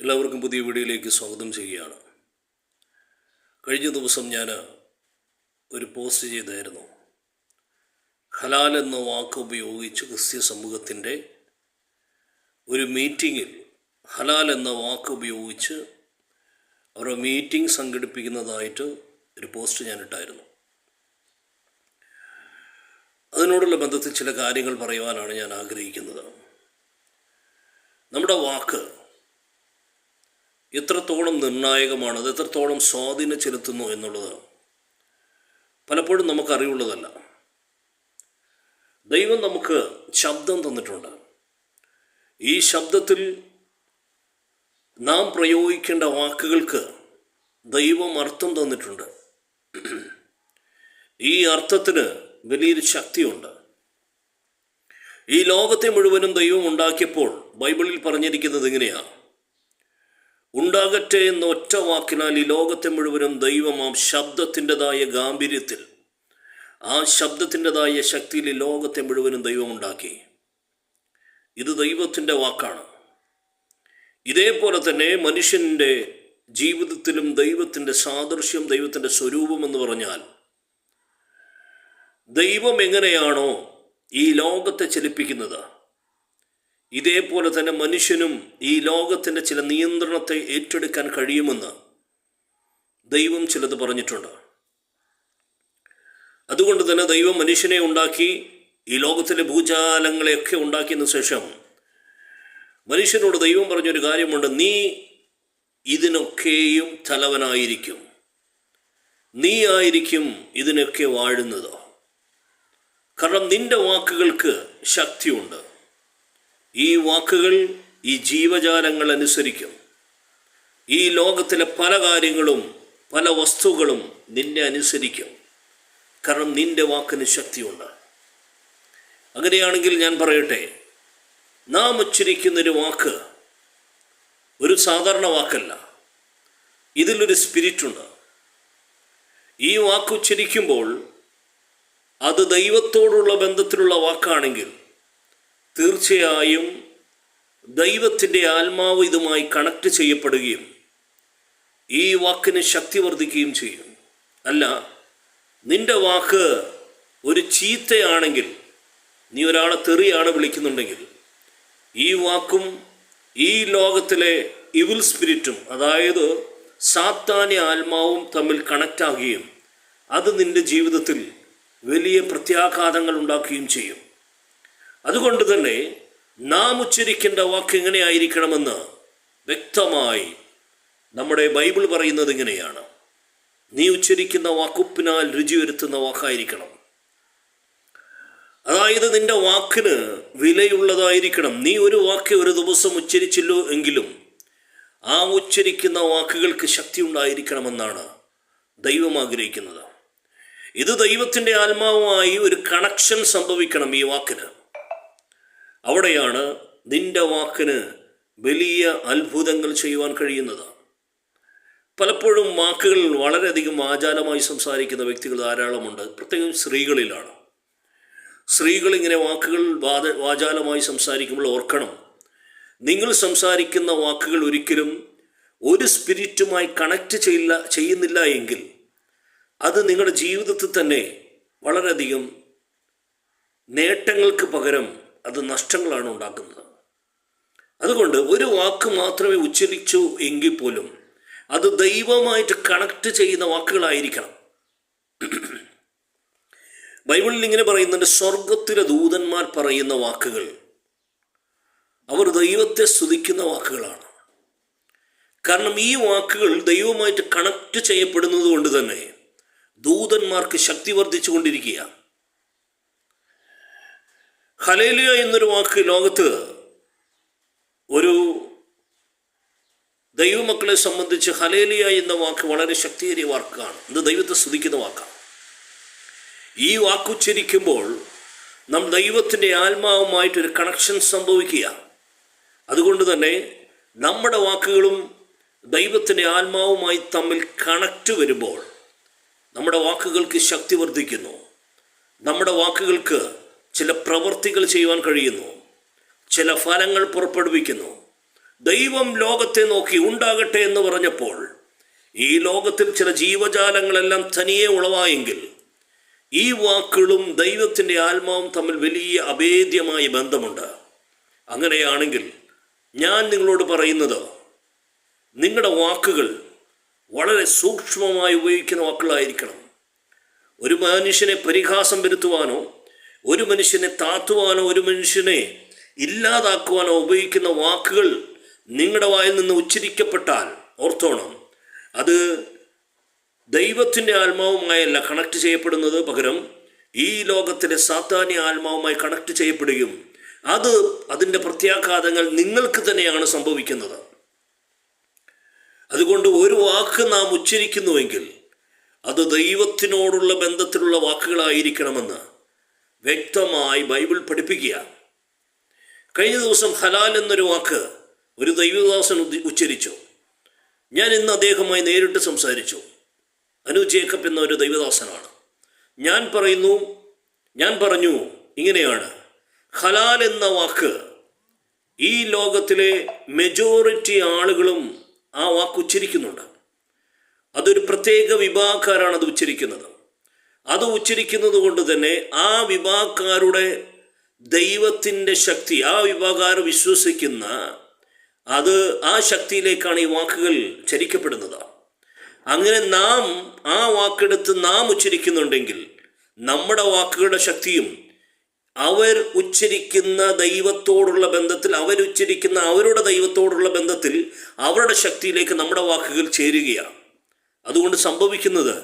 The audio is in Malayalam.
എല്ലാവർക്കും പുതിയ വീഡിയോയിലേക്ക് സ്വാഗതം ചെയ്യുകയാണ്. കഴിഞ്ഞ ദിവസം ഞാൻ ഒരു പോസ്റ്റ് ചെയ്തായിരുന്നു. ഹലാൽ എന്ന വാക്ക് ഉപയോഗിച്ച് ക്രിസ്ത്യ സമൂഹത്തിന്റെ ഒരു മീറ്റിങ്ങിൽ ഹലാൽ എന്ന വാക്ക് ഉപയോഗിച്ച് അവരുടെ മീറ്റിംഗ് സംഘടിപ്പിക്കുന്നതായിട്ട് ഒരു പോസ്റ്റ് ഞാൻ ഇട്ടായിരുന്നു. അതിനോടുള്ള ബന്ധത്തിൽ ചില കാര്യങ്ങൾ പറയുവാനാണ് ഞാൻ ആഗ്രഹിക്കുന്നത്. നമ്മുടെ വാക്ക് എത്രത്തോളം നിർണായകമാണ് അത് എത്രത്തോളം സ്വാധീനം ചെലുത്തുന്നു എന്നുള്ളത് പലപ്പോഴും നമുക്കറിവുള്ളതല്ല. ദൈവം നമുക്ക് ശബ്ദം തന്നിട്ടുണ്ട്. ഈ ശബ്ദത്തിൽ നാം പ്രയോഗിക്കേണ്ട വാക്കുകൾക്ക് ദൈവം അർത്ഥം തന്നിട്ടുണ്ട്. ഈ അർത്ഥത്തിന് വലിയൊരു ശക്തിയുണ്ട്. ഈ ലോകത്തെ മുഴുവനും ദൈവം ഉണ്ടാക്കിയപ്പോൾ ബൈബിളിൽ പറഞ്ഞിരിക്കുന്നത് ഇങ്ങനെയാണ് ഉണ്ടാകട്ടെ എന്ന ഒറ്റ വാക്കിനാൽ ഈ ലോകത്തെ മുഴുവനും ദൈവം ആ ശബ്ദത്തിന്റെതായ ഗാംഭീര്യത്തിൽ ആ ശബ്ദത്തിന്റെതായ ശക്തിയിൽ ഈ ലോകത്തെ മുഴുവനും ദൈവം ഉണ്ടാക്കി ഇത് ദൈവത്തിന്റെ വാക്കാണ്. ഇതേപോലെ തന്നെ മനുഷ്യന്റെ ജീവിതത്തിലും ദൈവത്തിന്റെ സാദൃശ്യം ദൈവത്തിന്റെ സ്വരൂപം എന്ന് പറഞ്ഞാൽ ദൈവം എങ്ങനെയാണോ ഈ ലോകത്തെ ചലിപ്പിക്കുന്നത്? ഇതേപോലെ തന്നെ മനുഷ്യനും ഈ ലോകത്തിന്റെ ചില നിയന്ത്രണത്തെ ഏറ്റെടുക്കാൻ കഴിയുമെന്ന് ദൈവം ചിലത് പറഞ്ഞിട്ടുണ്ട്. അതുകൊണ്ട് തന്നെ ദൈവം മനുഷ്യനെ ഉണ്ടാക്കി ഈ ലോകത്തിലെ ഭൂജാലങ്ങളെയൊക്കെ ഉണ്ടാക്കിയതിന് ശേഷം മനുഷ്യനോട് ദൈവം പറഞ്ഞൊരു കാര്യമുണ്ട് നീ ഇതിനൊക്കെയും തലവനായിരിക്കും. നീ ആയിരിക്കും ഇതിനൊക്കെ വാഴുന്നത്. കാരണം നിന്റെ വാക്കുകൾക്ക് ശക്തിയുണ്ട്. ഈ വാക്കുകൾ ഈ ജീവജാലങ്ങൾ അനുസരിക്കും. ഈ ലോകത്തിലെ പല കാര്യങ്ങളും പല വസ്തുക്കളും നിന്നെ അനുസരിക്കും. കാരണം നിന്റെ വാക്കിന് ശക്തിയുണ്ട്. അങ്ങനെയാണെങ്കിൽ ഞാൻ പറയട്ടെ നാം ഉച്ചരിക്കുന്നൊരു വാക്ക് ഒരു സാധാരണ വാക്കല്ല. ഇതിലൊരു സ്പിരിറ്റുണ്ട്. ഈ വാക്ക് ഉച്ചരിക്കുമ്പോൾ അത് ദൈവത്തോടുള്ള ബന്ധത്തിലുള്ള വാക്കാണെങ്കിൽ തീർച്ചയായും ദൈവത്തിന്റെ ആത്മാവ് ഇതുമായി കണക്ട് ചെയ്യപ്പെടുകയും ഈ വാക്കിന് ശക്തി വർദ്ധിക്കുകയും ചെയ്യും. അല്ല നിന്റെ വാക്ക് ഒരു ചീത്തയാണെങ്കിൽ നീ ഒരാളെ തെറിയാണ് വിളിക്കുന്നുണ്ടെങ്കിൽ ഈ വാക്കും ഈ ലോകത്തിലെ ഇവിൽ സ്പിരിറ്റും അതായത് സാത്താന്യ ആത്മാവും തമ്മിൽ കണക്റ്റാകുകയും അത് നിന്റെ ജീവിതത്തിൽ വലിയ പ്രത്യാഘാതങ്ങൾ ഉണ്ടാക്കുകയും ചെയ്യും. അതുകൊണ്ട് തന്നെ നാം ഉച്ചരിക്കേണ്ട വാക്ക് എങ്ങനെയായിരിക്കണമെന്ന് വ്യക്തമായി നമ്മുടെ ബൈബിൾ പറയുന്നത് ഇങ്ങനെയാണ്. നീ ഉച്ചരിക്കുന്ന വാക്കുപ്പിനാൽ രുചി വരുത്തുന്ന വാക്കായിരിക്കണം. അതായത് നിന്റെ വാക്കിന് വിലയുള്ളതായിരിക്കണം. നീ ഒരു വാക്ക് ഒരു ദിവസം ഉച്ചരിച്ചില്ലോ എങ്കിലും ആ ഉച്ചരിക്കുന്ന വാക്കുകൾക്ക് ശക്തി ഉണ്ടായിരിക്കണമെന്നാണ് ദൈവം ആഗ്രഹിക്കുന്നത്. ഇത് ദൈവത്തിന്റെ ആത്മാവുമായി ഒരു കണക്ഷൻ സംഭവിക്കണം ഈ വാക്കിന്. അവിടെയാണ് നിന്റെ വാക്കിന് വലിയ അത്ഭുതങ്ങൾ ചെയ്യുവാൻ കഴിയുന്നത്. പലപ്പോഴും വാക്കുകൾ വളരെയധികം ആചാരമായി സംസാരിക്കുന്ന വ്യക്തികൾ ധാരാളമുണ്ട്. പ്രത്യേകം സ്ത്രീകളിലാണ്. സ്ത്രീകൾ ഇങ്ങനെ വാക്കുകൾ വാദ വാചാലമായി സംസാരിക്കുമ്പോൾ ഓർക്കണം നിങ്ങൾ സംസാരിക്കുന്ന വാക്കുകൾ ഒരിക്കലും ഒരു സ്പിരിറ്റുമായി കണക്റ്റ് ചെയ്യില്ല ചെയ്യുന്നില്ല എങ്കിൽ അത് നിങ്ങളുടെ ജീവിതത്തിൽ തന്നെ വളരെയധികം നേട്ടങ്ങൾക്ക് പകരം അത് നഷ്ടങ്ങളാണ് ഉണ്ടാക്കുന്നത്. അതുകൊണ്ട് ഒരു വാക്ക് മാത്രമേ ഉച്ചരിച്ചു എങ്കിൽ പോലും അത് ദൈവമായിട്ട് കണക്ട് ചെയ്യുന്ന വാക്കുകളായിരിക്കണം. ബൈബിളിൽ ഇങ്ങനെ പറയുന്നുണ്ട് സ്വർഗത്തിലെ ദൂതന്മാർ പറയുന്ന വാക്കുകൾ അവർ ദൈവത്തെ സ്തുതിക്കുന്ന വാക്കുകളാണ്. കാരണം ഈ വാക്കുകൾ ദൈവമായിട്ട് കണക്ട് ചെയ്യപ്പെടുന്നത് കൊണ്ട് തന്നെ ദൂതന്മാർക്ക് ശക്തി വർദ്ധിച്ചു കൊണ്ടിരിക്കുക ഹലേലിയ എന്നൊരു വാക്ക് ലോകത്ത് ഒരു ദൈവമക്കളെ സംബന്ധിച്ച് ഹലേലിയ എന്ന വാക്ക് വളരെ ശക്തിയേറിയ വാക്കാണ്. ഇത് ദൈവത്തെ സ്തുതിക്കുന്ന വാക്കാണ്. ഈ വാക്കുച്ചരിക്കുമ്പോൾ നാം ദൈവത്തിന്റെ ആത്മാവുമായിട്ടൊരു കണക്ഷൻ സംഭവിക്കുക. അതുകൊണ്ട് തന്നെ നമ്മുടെ വാക്കുകളും ദൈവത്തിന്റെ ആത്മാവുമായി തമ്മിൽ കണക്റ്റ് വരുമ്പോൾ നമ്മുടെ വാക്കുകൾക്ക് ശക്തി വർദ്ധിക്കുന്നു. നമ്മുടെ വാക്കുകൾക്ക് ചില പ്രവൃത്തികൾ ചെയ്യുവാൻ കഴിയുന്നു. ചില ഫലങ്ങൾ പുറപ്പെടുവിക്കുന്നു. ദൈവം ലോകത്തെ നോക്കി ഉണ്ടാകട്ടെ എന്ന് പറഞ്ഞപ്പോൾ ഈ ലോകത്തിൽ ചില ജീവജാലങ്ങളെല്ലാം തനിയെ ഉളവായെങ്കിൽ ഈ വാക്കുകളും ദൈവത്തിന്റെ ആത്മാവും തമ്മിൽ വലിയ അഭേദ്യമായ ബന്ധമുണ്ട്. അങ്ങനെയാണെങ്കിൽ ഞാൻ നിങ്ങളോട് പറയുന്നത് നിങ്ങളുടെ വാക്കുകൾ വളരെ സൂക്ഷ്മമായി ഉപയോഗിക്കുന്ന വാക്കുകളായിരിക്കണം. ഒരു മനുഷ്യനെ പരിഹാസം വരുത്തുവാനോ ഒരു മനുഷ്യനെ താത്തുവാനോ ഒരു മനുഷ്യനെ ഇല്ലാതാക്കുവാനോ ഉപയോഗിക്കുന്ന വാക്കുകൾ നിങ്ങളുടെ വായിൽ നിന്ന് ഉച്ചരിക്കപ്പെട്ടാൽ ഓർത്തോണം അത് ദൈവത്തിന്റെ ആത്മാവുമായല്ല കണക്ട് ചെയ്യപ്പെടുന്നത് പകരം ഈ ലോകത്തിലെ സാത്താന്യ ആത്മാവുമായി കണക്ട് ചെയ്യപ്പെടുകയും അത് അതിന്റെ പ്രത്യാഘാതങ്ങൾ നിങ്ങൾക്ക് തന്നെയാണ് സംഭവിക്കുന്നത്. അതുകൊണ്ട് ഒരു വാക്ക് നാം ഉച്ചരിക്കുന്നുവെങ്കിൽ അത് ദൈവത്തിനോടുള്ള ബന്ധത്തിലുള്ള വാക്കുകളായിരിക്കണമെന്ന് വ്യക്തമായി ബൈബിൾ പഠിപ്പിക്കുക. കഴിഞ്ഞ ദിവസം ഹലാൽ എന്നൊരു വാക്ക് ഒരു ദൈവദാസൻ ഉച്ചരിച്ചു. ഞാൻ ഇന്ന് അദ്ദേഹവുമായി നേരിട്ട് സംസാരിച്ചു. അനു ജേക്കബ് എന്ന ഒരു ദൈവദാസനാണ്. ഞാൻ പറയുന്നു ഞാൻ പറഞ്ഞു ഇങ്ങനെയാണ്. ഹലാൽ എന്ന വാക്ക് ഈ ലോകത്തിലെ മെജോറിറ്റി ആളുകളും ആ വാക്ക് ഉച്ചരിക്കുന്നുണ്ട്. അതൊരു പ്രത്യേക വിഭാഗക്കാരാണ് അത് ഉച്ചരിക്കുന്നത്. അത് ഉച്ചരിക്കുന്നത് കൊണ്ട് തന്നെ ആ വിഭാഗക്കാരുടെ ദൈവത്തിന്റെ ശക്തി ആ വിഭാഗക്കാർ വിശ്വസിക്കുന്ന അത് ആ ശക്തിയിലേക്കാണ് ഈ വാക്കുകൾ ചരിക്കപ്പെടുന്നത്. അങ്ങനെ നാം ആ വാക്കെടുത്ത് നാം ഉച്ചരിക്കുന്നുണ്ടെങ്കിൽ നമ്മുടെ വാക്കുകളുടെ ശക്തിയും അവർ ഉച്ചരിക്കുന്ന ദൈവത്തോടുള്ള ബന്ധത്തിൽ അവരുച്ചരിക്കുന്ന അവരുടെ ദൈവത്തോടുള്ള ബന്ധത്തിൽ അവരുടെ ശക്തിയിലേക്ക് നമ്മുടെ വാക്കുകൾ ചേരുകയാണ്. അതുകൊണ്ട് സംഭവിക്കുന്നത്